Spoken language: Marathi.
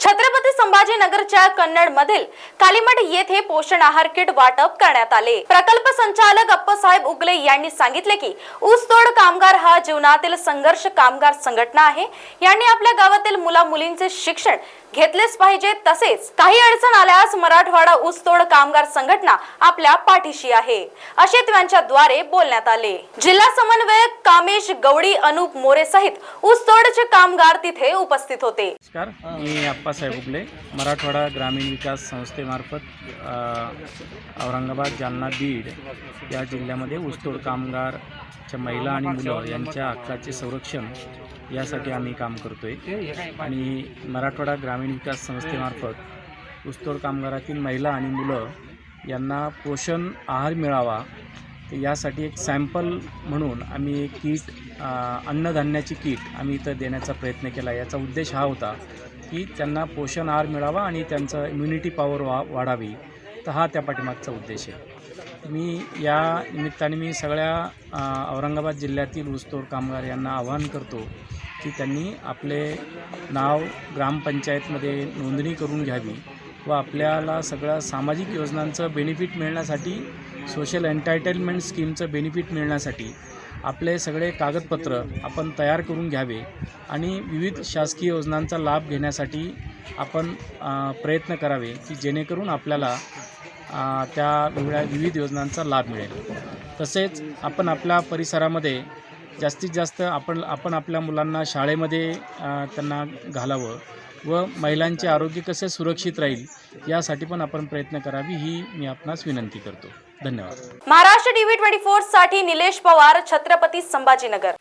छत्रपती संभाजीनगरच्या कन्नड मधील कालीमठ येथे पोषण आहार किट वाटप करण्यात आले. प्रकल्प संचालक अप्पासाहेब उगले यांनी सांगितले की ऊसतोड कामगार हा जीवनातील संघर्ष कामगार संघटना आहे. यांनी आपल्या गावातील मुला मुलींचे शिक्षण घेतलेच पाहिजे. तसेच काही अडचण आल्यास मराठवाडा ऊसतोड कामगार संघटना आपल्या पाठीशी आहे. असे त्यांच्याद्वारे बोलण्यात आले. जिल्हा समन्वयक कामेश गवडी अनुप मोरे सहित ऊसतोडचे कामगार तिथे उपस्थित होते. नमस्कार. मी अप्पासाहेब उगले मराठवाडा ग्रामीण विकास संस्थेमार्फत औरंगाबाद जालना बीड या जिल्ह्यामध्ये ऊसतोड कामगारच्या महिला आणि मुलं यांच्या हक्काचे संरक्षण यासाठी आम्ही काम करतो आहे आणि मराठवाडा ग्रामीण विकास संस्थेमार्फत ऊसतोड कामगारातील महिला आणि मुलं यांना पोषण आहार मिळावा तर यासाठी एक सॅम्पल म्हणून आम्ही एक किट अन्नधान्याची किट आम्ही इथं देण्याचा प्रयत्न केला. याचा उद्देश हा होता की त्यांना पोषण आहार मिळावा आणि त्यांचं इम्युनिटी पॉवर वा वाढावी. तर हा त्या पाठीमागचा उद्देश आहे. मी या निमित्ताने मी सगळ्या औरंगाबाद जिल्ह्यातील ऊसतोड कामगार यांना आवाहन करतो की त्यांनी आपले नाव ग्रामपंचायतमध्ये नोंदणी करून घ्यावी व आपल्याला सगळ्या सामाजिक योजनांचं बेनिफिट मिळण्यासाठी सोशल एन्टायटलमेंट स्कीमचं बेनिफिट मिळण्यासाठी आपले सगळे कागदपत्र आपण तयार करून घ्यावे आणि विविध शासकीय योजनांचा लाभ घेण्यासाठी आपण प्रयत्न करावे की जेणेकरून आपल्याला त्या वेगळ्या विविध योजनांचा लाभ मिळेल. तसेच आपण आपल्या परिसरामध्ये जास्तीत जास्त आपण आपण आपल्या मुलांना शाळेमध्ये त्यांना घालावं व महिलांचे आरोग्य कसे सुरक्षित राहील यासाठी पण आपण प्रयत्न करावी ही मी आपणास विनंती करतो. धन्यवाद. महाराष्ट्र टीव्ही ट्वेंटी फोरसाठी निलेश पवार छत्रपती संभाजीनगर.